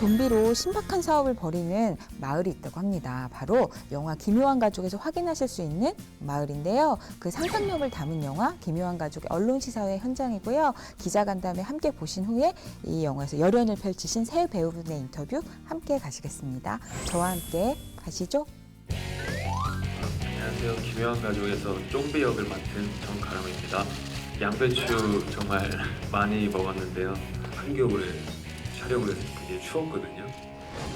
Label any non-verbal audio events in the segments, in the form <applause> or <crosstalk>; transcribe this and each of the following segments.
좀비로 신박한 사업을 벌이는 마을이 있다고 합니다. 바로 영화 기묘한 가족에서 확인하실 수 있는 마을인데요. 그 상상력을 담은 영화 기묘한 가족의 언론 시사회 현장이고요. 기자 간담회 함께 보신 후에 이 영화에서 열연을 펼치신 새 배우분의 인터뷰 함께 가시겠습니다. 저와 함께 가시죠. 안녕하세요. 기묘한 가족에서 쫑비 역을 맡은 정가람입니다. 양배추 정말 많이 먹었는데요. 한 겨울에 촬영을 해서 굉장히 추웠거든요.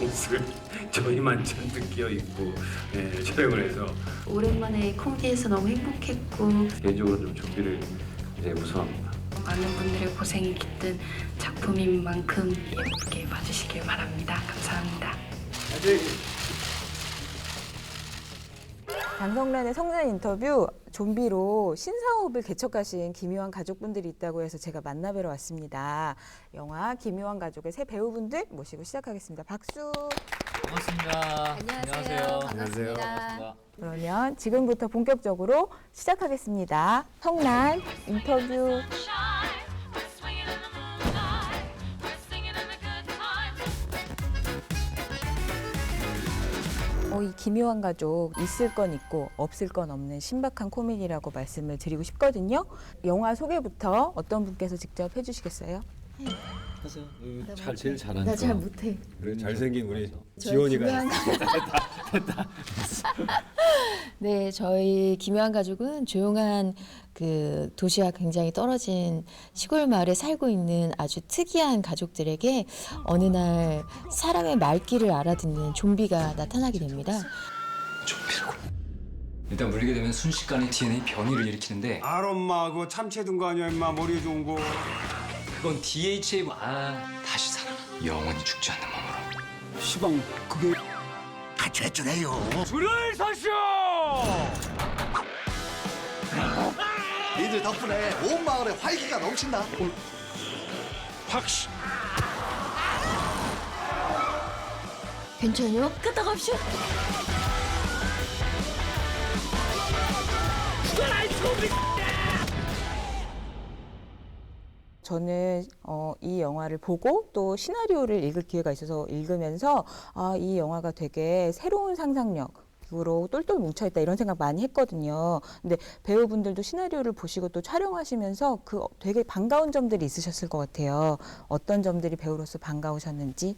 옷을 <laughs> 저희만 잔뜩 끼어 입고 네, 촬영을 해서 오랜만에 코미디에서 너무 행복했고 개인적으로 좀 좀비를 굉장히 무서워합니다. 많은 분들의 고생이 깃든 작품인 만큼 예쁘게 봐주시길 바랍니다. 감사합니다. 장성란의 성난 인터뷰 좀비로 신사업을 개척하신 기묘한 가족분들이 있다고 해서 제가 만나뵈러 왔습니다. 영화 기묘한 가족의 새 배우분들 모시고 시작하겠습니다. 박수. 반갑습니다. 안녕하세요. 안녕하세요. 반갑습니다. 그러면 지금부터 본격적으로 시작하겠습니다. 성난 인터뷰. 이 기묘한 가족 있을 건 있고 없을 건 없는 신박한 코미디라고 말씀을 드리고 싶거든요. 영화 소개부터 어떤 분께서 직접 해주시겠어요? 하세요. 잘 제일 잘하니까. 나 잘 못해. 그래, 잘생긴 우리 지원이가 기묘한 <laughs> <laughs> 네, 저희 기묘한 가족은 조용한 그 도시와 굉장히 떨어진 시골 마을에 살고 있는 아주 특이한 가족들에게 어느 날 사람의 말귀를 알아듣는 좀비가 나타나게 됩니다. 일단 물리게 되면 순식간에 DNA 변이를 일으키는데 엄마 그거 참치 든거 아니야 임마? 머리에 좋은 거. 그건 DHA 아 다시 살아나 영원히 죽지 않는 몸으로. 시방 그게 니들 덕분에 온 마을에 활기가 넘친다. 확시 괜찮요? 갔다 갑시오. 저는 어, 이 영화를 보고 또 시나리오를 읽을 기회가 있어서 읽으면서 아, 이 영화가 되게 새로운 상상력 으로 똘똘 뭉쳐있다 이런 생각 많이 했거든요. 근데 배우분들도 시나리오를 보시고 또 촬영하시면서 그 되게 반가운 점들이 있으셨을 것 같아요. 어떤 점들이 배우로서 반가우셨는지.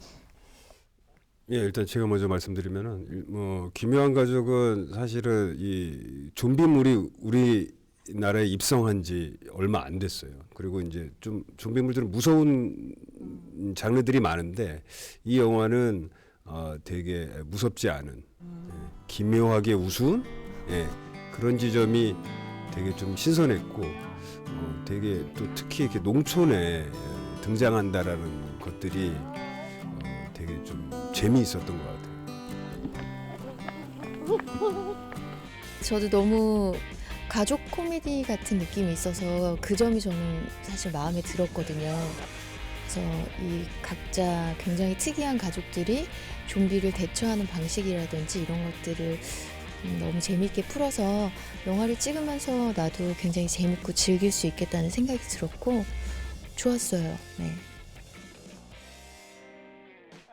예 일단 제가 먼저 말씀드리면은 일- 뭐 기묘한 가족은 사실은 이 좀비물이 우리 나라에 입성한 지 얼마 안 됐어요. 그리고 이제 좀 좀비물들은 무서운 장르들이 많은데 이 영화는 어, 되게 무섭지 않은 예, 기묘하게 우스운 예, 그런 지점이 되게 좀 신선했고 어, 되게 또 특히 이렇게 농촌에 등장한다라는 것들이 어, 되게 좀 재미있었던 것 같아요. 저도 너무 가족 코미디 같은 느낌이 있어서 그 점이 저는 사실 마음에 들었거든요. 그래서 이 각자 굉장히 특이한 가족들이 좀비를 대처하는 방식이라든지 이런 것들을 음, 너무 재미있게 풀어서 영화를 찍으면서 나도 굉장히 재밌고 즐길 수 있겠다는 생각이 들었고 좋았어요. 네.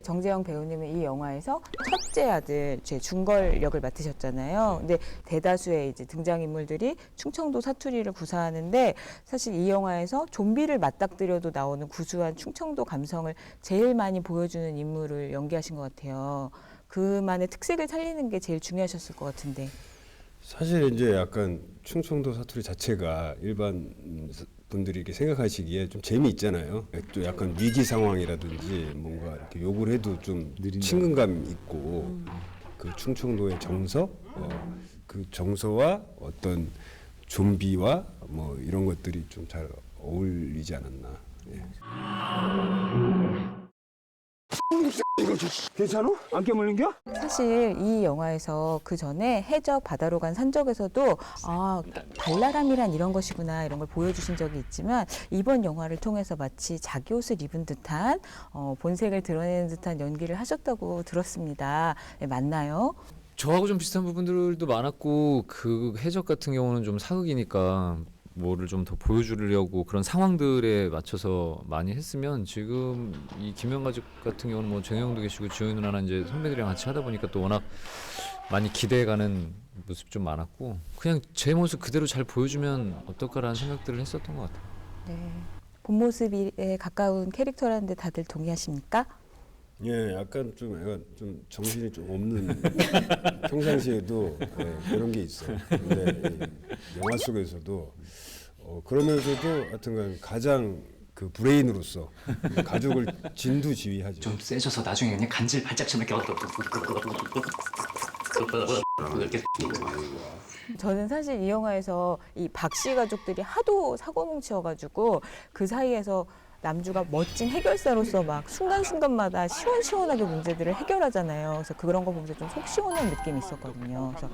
정재영 배우님은 이 영화에서 첫째 아들 제 중걸 역을 맡으셨잖아요. 근데 대다수의 이제 등장 인물들이 충청도 사투리를 구사하는데 사실 이 영화에서 좀비를 맞닥뜨려도 나오는 구수한 충청도 감성을 제일 많이 보여주는 인물을 연기하신 것 같아요. 그만의 특색을 살리는 게 제일 중요하셨을 것 같은데. 사실 이제 약간 충청도 사투리 자체가 일반 분들이 이렇게 생각하시기에 좀 재미있잖아요. 또 약간 위기 상황이라든지 뭔가 이렇게 욕을 해도 좀 친근감 있고 그 충청도의 정서, 어, 그 정서와 어떤 좀비와 뭐 이런 것들이 좀 잘 어울리지 않았나. 예. 괜찮아? 안 깨물린겨? 사실 이 영화에서 그 전에 해적 바다로 간 산적에서도 아 발랄함이란 이런 것이구나 이런 걸 보여주신 적이 있지만 이번 영화를 통해서 마치 자기 옷을 입은 듯한 어, 본색을 드러내는 듯한 연기를 하셨다고 들었습니다. 네, 맞나요? 저하고 좀 비슷한 부분들도 많았고 그 해적 같은 경우는 좀 사극이니까 뭐를 좀 더 보여주려고 그런 상황들에 맞춰서 많이 했으면 지금 이 김영가족 같은 경우는 뭐 정영도 계시고 지효이 누나나 이제 선배들이랑 같이 하다 보니까 또 워낙 많이 기대가는 모습 좀 많았고 그냥 제 모습 그대로 잘 보여주면 어떨까라는 생각들을 했었던 것 같아요. 네. 본 모습에 가까운 캐릭터라는데 다들 동의하십니까? 예, 약간 좀 약간 좀 정신이 좀 없는 <laughs> 평상시에도 예, 그런 게 있어요. 근데 이 영화 속에서도 어, 그러면서도 하여튼간 가장 그 브레인으로서 가족을 진두지휘하죠. 좀 세져서 나중에 그냥 간질 발작처럼 이렇게 이렇게 <laughs> 저는 사실 이 영화에서 이 박씨 가족들이 하도 사고 뭉쳐가지고 그 사이에서 남주가 멋진 해결사로서 막 순간순간마다 시원시원하게 문제들을 해결하잖아요. 그래서 그런 거 보면서 좀 속 시원한 느낌이 있었거든요. 그래서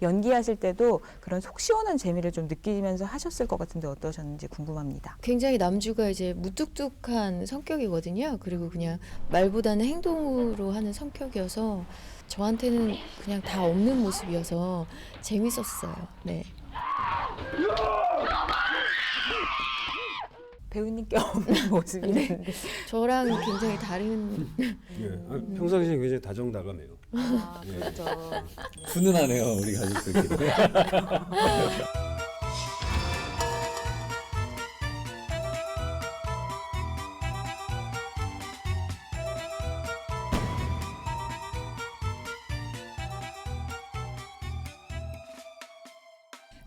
연기하실 때도 그런 속 시원한 재미를 좀 느끼면서 하셨을 것 같은데 어떠셨는지 궁금합니다. 굉장히 남주가 이제 무뚝뚝한 성격이거든요. 그리고 그냥 말보다는 행동으로 하는 성격이어서 저한테는 그냥 다 없는 모습이어서 재밌었어요. 네. 배우님께 <laughs> 없는 <laughs> 모습이는데 저랑 굉장히 다른 예, 아, 평상시에 굉장히 다정다감해요. 아, 예. 그렇죠. 훈훈하네요 우리 가족들끼리.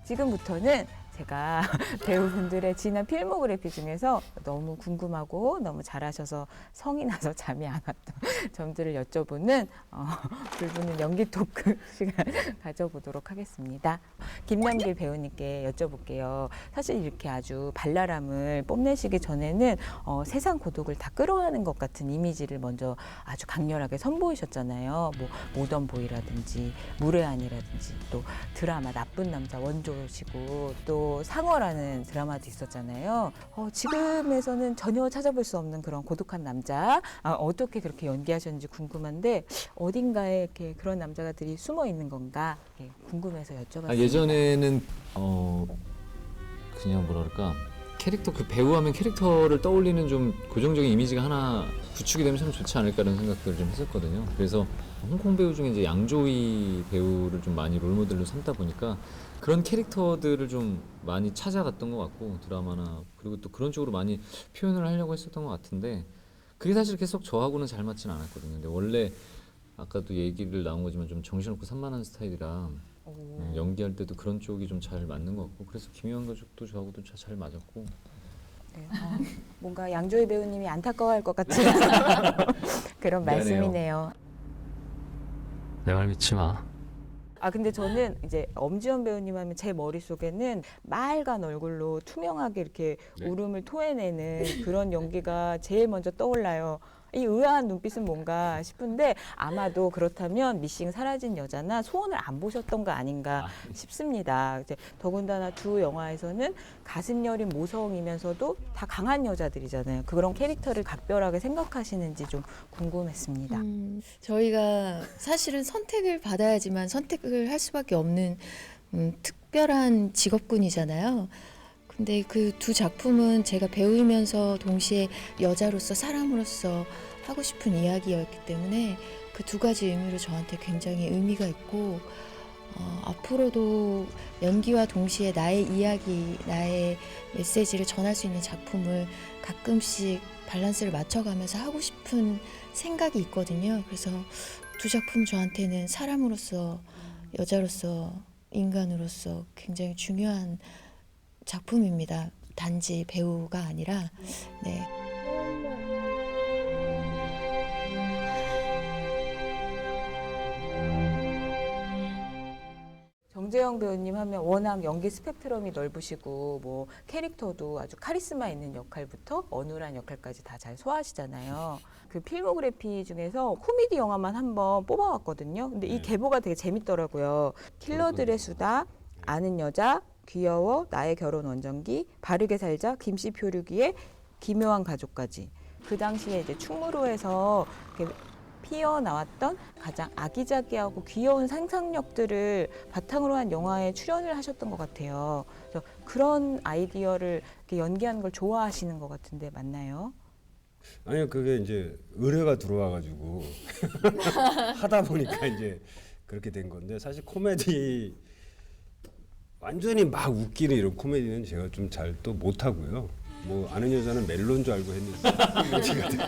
지금부터는 제가 <laughs> 배우분들의 지난 필모그래피 중에서 너무 궁금하고 너무 잘하셔서 성이 나서 잠이 안 왔던 <laughs> 점들을 여쭤보는 어, <laughs> 불붙는 연기 토크 시간 가져보도록 하겠습니다. 김남길 배우님께 여쭤볼게요. 사실 이렇게 아주 발랄함을 뽐내시기 전에는 어, 세상 고독을 다 끌어안는 것 같은 이미지를 먼저 아주 강렬하게 선보이셨잖아요. 뭐 모던 보이라든지 무례한이라든지 또 드라마 나쁜 남자 원조시고 또 상어라는 드라마도 있었잖아요. 어, 지금에서는 전혀 찾아볼 수 없는 그런 고독한 남자 아, 어떻게 그렇게 연기하셨는지 궁금한데 어딘가에 이렇게 그런 남자들이 숨어 있는 건가 예, 궁금해서 여쭤봤습니다. 아, 예전에는 어 그냥 그럴까 캐릭터 그 배우하면 캐릭터를 떠올리는 좀 고정적인 이미지가 하나 구축이 되면 참 좋지 않을까라는 생각들을 좀 했었거든요. 그래서 홍콩 배우 중에 이제 양조위 배우를 좀 많이 롤모델로 삼다 보니까 그런 캐릭터들을 좀 많이 찾아갔던 것 같고 드라마나 그리고 또 그런 쪽으로 많이 표현을 하려고 했었던 것 같은데 그게 사실 계속 저하고는 잘 맞지는 않았거든요. 근데 원래 아까도 얘기를 나온 거지만 좀 정신없고 산만한 스타일이라 음, 연기할 때도 그런 쪽이 좀 잘 맞는 것 같고 그래서 김혜원 가족도 저하고도 자- 잘 맞았고 네, 어, 뭔가 양조희 배우님이 안타까워할 것 같은 <laughs> 그런 미안해요. 말씀이네요. 내 말 믿지 마. 아 근데 저는 이제 엄지원 배우님 하면 제 머릿속에는 맑은 얼굴로 투명하게 이렇게 네. 울음을 토해내는 그런 연기가 제일 먼저 떠올라요. 이 의아한 눈빛은 뭔가 싶은데 아마도 그렇다면 미싱 사라진 여자나 소원을 안 보셨던 거 아닌가 싶습니다. 이제 더군다나 두 영화에서는 가슴 여린 모성이면서도 다 강한 여자들이잖아요. 그런 캐릭터를 각별하게 생각하시는지 좀 궁금했습니다. 음, 저희가 사실은 선택을 받아야지만 선택을 할 수밖에 없는 음, 특별한 직업군이잖아요. 근데 그 두 작품은 제가 배우면서 동시에 여자로서 사람으로서 하고 싶은 이야기였기 때문에 그 두 가지 의미로 저한테 굉장히 의미가 있고 어, 앞으로도 연기와 동시에 나의 이야기, 나의 메시지를 전할 수 있는 작품을 가끔씩 밸런스를 맞춰가면서 하고 싶은 생각이 있거든요. 그래서 두 작품 저한테는 사람으로서 여자로서 인간으로서 굉장히 중요한 작품입니다. 단지 배우가 아니라 네. 정재영 배우님 하면 워낙 연기 스펙트럼이 넓으시고 뭐 캐릭터도 아주 카리스마 있는 역할부터 어눌한 역할까지 다 잘 소화하시잖아요. 그 필모그래피 중에서 코미디 영화만 한번 뽑아왔거든요. 근데 이 계보가 되게 재밌더라고요. 킬러들의 수다, 아는 여자, 귀여워, 나의 결혼 원정기, 바르게 살자, 김씨 표류기에 기묘한 가족까지. 그 당시에 이제 충무로에서 피어 나왔던 가장 아기자기하고 귀여운 상상력들을 바탕으로 한 영화에 출연을 하셨던 것 같아요. 그래서 그런 아이디어를 연기하는 걸 좋아하시는 것 같은데 맞나요? 아니요 그게 이제 의뢰가 들어와가지고 <laughs> 하다 보니까 이제 그렇게 된 건데 사실 코미디 완전히 막 웃기는 이런 코미디는 제가 좀 잘 또 못하고요. 뭐 아는 여자는 멜로인 줄 알고 했는데 제가 되고.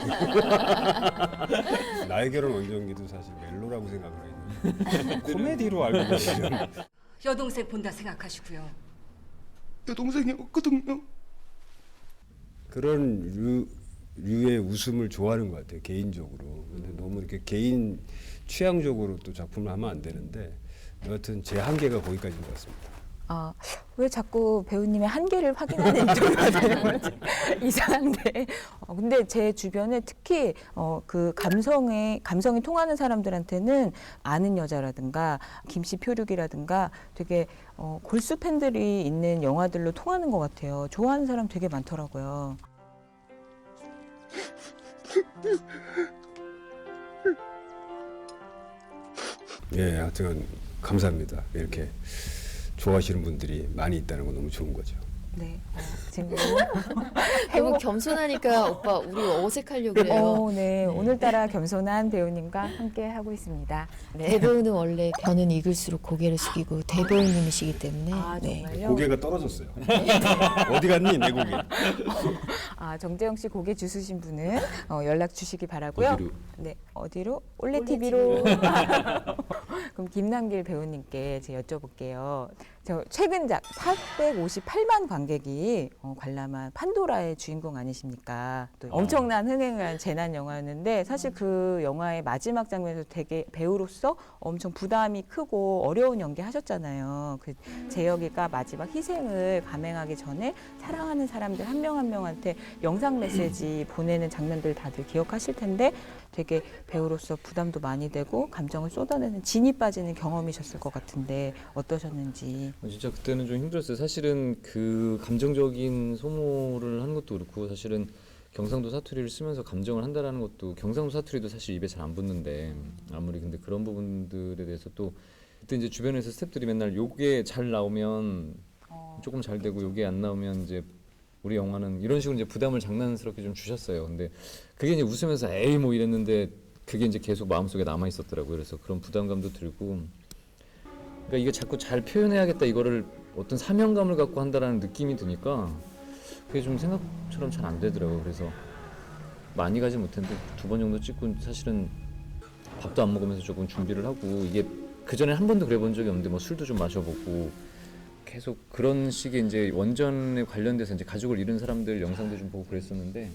<laughs> 나의 결혼 원정기도 사실 멜로라고 생각을 했는데 <laughs> 코미디로 알고 계시는 여동생 본다 생각하시고요. 내 동생이 없거든요. 그런 류, 류의 웃음을 좋아하는 것 같아요 개인적으로. 근데 너무 이렇게 개인 취향적으로 또 작품을 하면 안 되는데 여하튼 제 한계가 거기까지인 것 같습니다. 아, 왜 자꾸 배우님의 한계를 확인하는 인터뷰가 되는 건지 이상한데. 어, 근데 제 주변에 특히 어, 그 감성에 감성이 통하는 사람들한테는 아는 여자라든가 김씨 표류기라든가 되게 어, 골수 팬들이 있는 영화들로 통하는 것 같아요. 좋아하는 사람 되게 많더라고요. 예, 하여튼 감사합니다. 이렇게 좋아하시는 분들이 많이 있다는 건 너무 좋은 거죠. 네, 어, 지금 너무 <laughs> 겸손하니까 오빠 우리 어색하려고 그래요. 어, 네, 오늘따라 겸손한 배우님과 함께 하고 있습니다. 네. 대배우는 원래 변은 익을수록 고개를 숙이고 대배우님이시기 때문에 아, 네. 정말요? 고개가 떨어졌어요. <laughs> 어디 갔니 내 고개? 아, 정재영 씨 고개 주스신 분은 어, 연락 주시기 바라고요. 어디로? 네, 어디로? 올레 TV로. <laughs> 그럼 김남길 배우님께 제가 여쭤볼게요. 저 최근작 458만 관객이 어, 관람한 판도라의 주인공 아니십니까? 또 엄청난 흥행을 한 재난 영화였는데 사실 그 영화의 마지막 장면에서 되게 배우로서 엄청 부담이 크고 어려운 연기 하셨잖아요. 그 재혁이가 마지막 희생을 감행하기 전에 사랑하는 사람들 한 명 한 명한테 영상 메시지 <clears throat> 보내는 장면들 다들 기억하실 텐데 되게 배우로서 부담도 많이 되고 감정을 쏟아내는 진이 빠지는 경험이셨을 것 같은데 어떠셨는지. 어, 진짜 그때는 좀 힘들었어요. 사실은 그 감정적인 소모를 하는 것도 그렇고 사실은 경상도 사투리를 쓰면서 감정을 한다라는 것도 경상도 사투리도 사실 입에 잘 안 붙는데 아무리 근데 그런 부분들에 대해서 또 그때 이제 주변에서 스태프들이 맨날 요게 잘 나오면 조금 잘 되고 요게 안 나오면 이제 우리 영화는 이런 식으로 이제 부담을 장난스럽게 좀 주셨어요. 근데 그게 이제 웃으면서 에이 뭐 이랬는데 그게 이제 계속 마음속에 남아 있었더라고요. 그래서 그런 부담감도 들고 그러니까 이게 자꾸 잘 표현해야겠다 이거를 어떤 사명감을 갖고 한다라는 느낌이 드니까 그게 좀 생각처럼 잘 안 되더라고요. 그래서 많이 가지 못했는데 두 번 정도 찍고 사실은 밥도 안 먹으면서 조금 준비를 하고 이게 그 전에 한 번도 그래 본 적이 없는데 뭐 술도 좀 마셔보고 계속 그런 식의 이제 원전에 관련돼서 이제 가족을 잃은 사람들 영상도 좀 보고 그랬었는데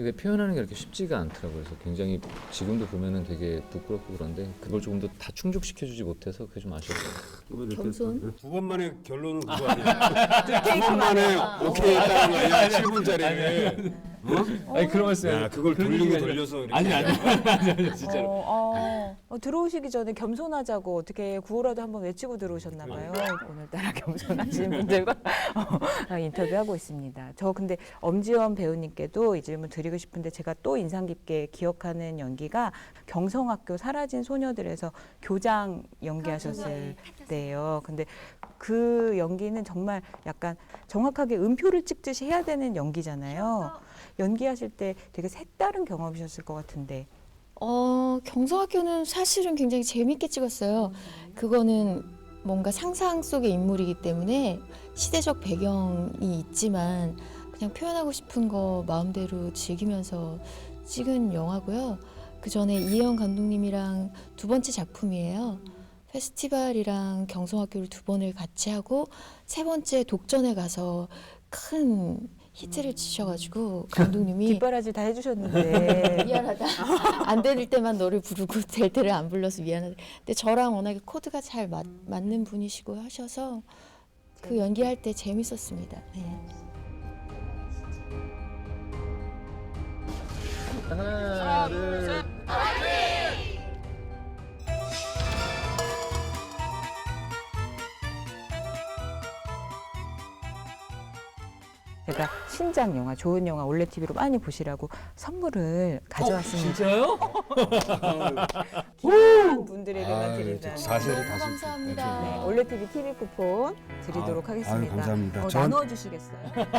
이게 표현하는 게 그렇게 쉽지가 않더라고요. 그래서 굉장히 지금도 보면은 되게 부끄럽고 그런데 그걸 조금 더 다 충족시켜주지 못해서 그게 좀 아쉬웠어요. 겸손? 두 번만에 결론은 그거 <laughs> 아니야? 두 번만에 오케이 했다는 거 아니야? 7분짜리. 어? 아니 그런 말씀 야, 그걸 돌리고 돌려서 이렇게. 아니 아니 아니 아니 진짜로. 어, 어, 어, 들어오시기 전에 겸손하자고 어떻게 구호라도 한번 외치고 들어오셨나 봐요. 오늘따라 <laughs> 겸손하신 분들과 어, 인터뷰하고 있습니다. 저 근데 엄지원 배우님께도 이 질문 드리고 싶은데 제가 또 인상 깊게 기억하는 연기가 경성학교 사라진 소녀들에서 교장 연기하셨을 때예요. 근데 그 연기는 정말 약간 정확하게 음표를 찍듯이 해야 되는 연기잖아요. 연기하실 때 되게 색다른 경험이셨을 것 같은데. 어, 경성학교는 사실은 굉장히 재밌게 찍었어요. 그거는 뭔가 상상 속의 인물이기 때문에 시대적 배경이 있지만 그냥 표현하고 싶은 거 마음대로 즐기면서 찍은 영화고요. 그 전에 이혜영 감독님이랑 두 번째 작품이에요. 페스티벌이랑 경성학교를 두 번을 같이 하고 세 번째 독전에 가서 큰 히트를 치셔가지고 감독님이 뒷바라지 다 해주셨는데. <laughs> 미안하다. 안 될 때만 너를 부르고 <laughs> 될 때를 안 불러서 미안하다. 근데 저랑 워낙에 코드가 잘 맞, 맞는 분이시고 하셔서 그 연기할 때 재밌었습니다. 네. 하나 둘. 제가 신작 영화, 좋은 영화 올레 TV로 많이 보시라고 선물을 가져왔습니다. 진짜요? 소중한 분들에게만 아, 드린다는 사세를 너무 다시 감사합니다. 네, 올레TV TV 쿠폰 드리도록 아, 하겠습니다. 감사합니다. 어, 전- 나눠 주시겠어요? <laughs>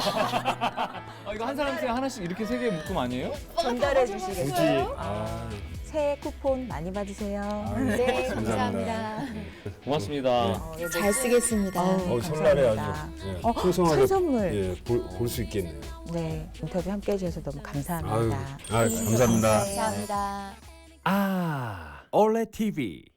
아 이거 한 사람씩 하나씩 이렇게 세 개 묶음 아니에요? 전달해 굳이 주시겠어요? 아, 새해 쿠폰 많이 받으세요. 네, 감사합니다. 감사합니다. 고맙습니다. 어, 예, 잘 쓰겠습니다. 어우, 어, 설날에 감사합니다. 아주 예, 어, 풍성하게 큰 선물. 예, 볼 수 있겠네요. 네, 인터뷰 함께 해주셔서 너무 아유, 감사합니다. 아, 감사합니다. 감사합니다. 아, 올레 TV.